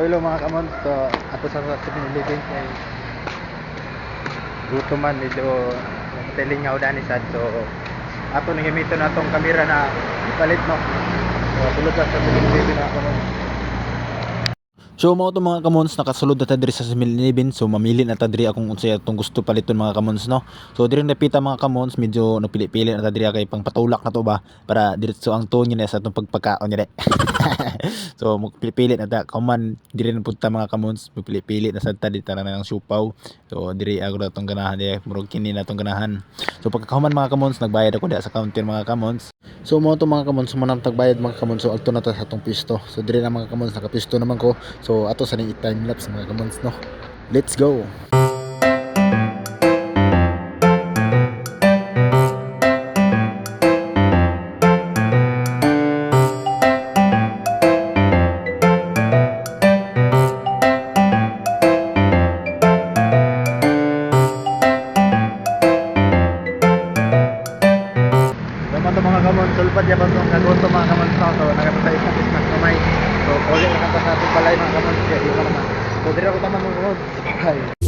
Hello mga kamon, so ato sa sa living kay gutom man medyo telingaw dani sad so ato ni gamiton natong kamera na ipalit no. So sulod sa sa living mga kamon. So mo to mga kamons nakasulod na ta diri sa 7-Eleven so mamili na ta diri akong unsay atong gusto paliton mga kamons no. So diri napita mga kamons medyo napili-pili na ta diri kay pang patulak na to ba para diretso ang to niya sa atong pagpakaon niya so pili-pili na ta kauman diri na punta mga kamons pili-pili na sad ta dito na ng siupaw. So diri ako na tong ganahan di murag kini na tong ganahan. So pagkahuman mga kamons nagbayad ako diha sa counter mga kamons. So mo to mga kamons mo nang tagbayad mga kamons so agto na ta sa atong pisto. So diri na mga kamons nakapisto naman ko. So ato sa ning time lapse mga kamons no. Let's go. Naman mga kamon, sulpad ya tong nagoto mga kamon no. So nakapatay sa business kamay. So uli na kanta sa ating balay mga kaya yung naman. So diri ako taman mga kamon. Bye.